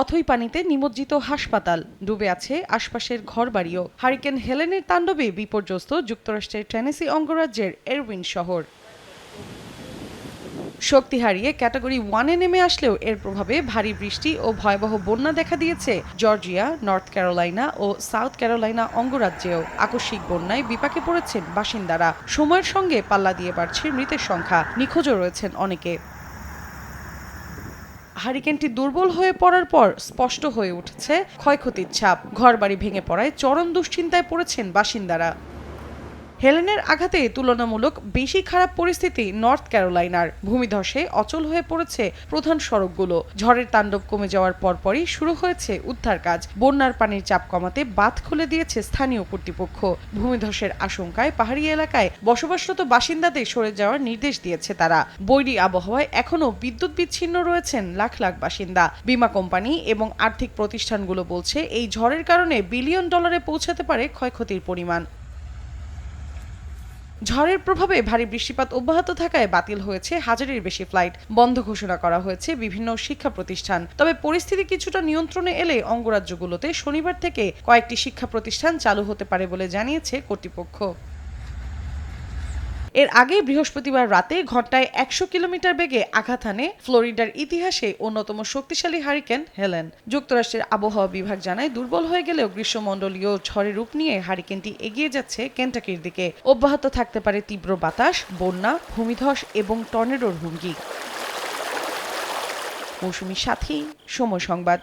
অথই পানিতে নিমজ্জিত হাসপাতাল। ডুবে আছে আশপাশের ঘরবাড়িও। হারিকেন হেলেনের তাণ্ডবে বিপর্যস্ত যুক্তরাষ্ট্রের টেনেসি অঙ্গরাজ্যের এরউইন শহর। শক্তি হারিয়ে ক্যাটাগরি ওয়ানে নেমে আসলেও এর প্রভাবে ভারী বৃষ্টি ও ভয়াবহ বন্যা দেখা দিয়েছে জর্জিয়া, নর্থ ক্যারোলাইনা ও সাউথ ক্যারোলাইনা অঙ্গরাজ্যেও। আকস্মিক বন্যায় বিপাকে পড়েছেন বাসিন্দারা। সময়ের সঙ্গে পাল্লা দিয়ে বাড়ছে মৃতের সংখ্যা। নিখোঁজও রয়েছেন অনেকে। হারিকেনটি দুর্বল হয়ে পড়ার পর স্পষ্ট হয়ে উঠেছে ক্ষয়ক্ষতির ছাপ। ঘরবাড়ি ভেঙে পড়ায় চরম দুশ্চিন্তায় পড়েছেন বাসিন্দারা। হেলেনের আঘাতে তুলনামূলক বেশি খারাপ পরিস্থিতি নর্থ ক্যারোলাইনার। ভূমিধসে অচল হয়ে পড়েছে প্রধান সড়কগুলো। ঝড়ের তাণ্ডব কমে যাওয়ার পরপরই শুরু হয়েছে উদ্ধার কাজ। বন্যার পানির চাপ কমাতে বাঁধ খুলে দিয়েছে স্থানীয় কর্তৃপক্ষ। ভূমিধসের আশঙ্কায় পাহাড়ি এলাকায় বসবাসরত বাসিন্দাদের সরে যাওয়ার নির্দেশ দিয়েছে তারা। বৈরী আবহাওয়ায় এখনও বিদ্যুৎ বিচ্ছিন্ন রয়েছেন লাখ লাখ বাসিন্দা। বীমা কোম্পানি এবং আর্থিক প্রতিষ্ঠানগুলো বলছে এই ঝড়ের কারণে বিলিয়ন ডলারে পৌঁছাতে পারে ক্ষয়ক্ষতির পরিমাণ। ঝড়ের প্রভাবে ভারী বৃষ্টিপাত অব্যাহত থাকায় বাতিল হয়েছে হাজারের বেশি ফ্লাইট। বন্ধ ঘোষণা করা হয়েছে বিভিন্ন শিক্ষা প্রতিষ্ঠান। তবে পরিস্থিতি কিছুটা নিয়ন্ত্রণে এলে অঙ্গরাজ্যগুলোতে শনিবার থেকে কয়েকটি শিক্ষা প্রতিষ্ঠান চালু হতে পারে বলে জানিয়েছে কর্তৃপক্ষ। এর আগে বৃহস্পতিবার রাতে ঘন্টায় একশো কিলোমিটার বেগে আঘাত হানে ফ্লোরিডার ইতিহাসে অন্যতম শক্তিশালী হারিকেন হেলেন। যুক্তরাষ্ট্রের আবহাওয়া বিভাগ জানায়, দুর্বল হয়ে গেলেও গ্রীষ্মমণ্ডলীয় ঝড়ের রূপ নিয়ে হারিকেনটি এগিয়ে যাচ্ছে কেন্টাকির দিকে। অব্যাহত থাকতে পারে তীব্র বাতাস, বন্যা, ভূমিধস এবং টর্নেডোর হুমকি। মৌসুমী সাথী, সময় সংবাদ।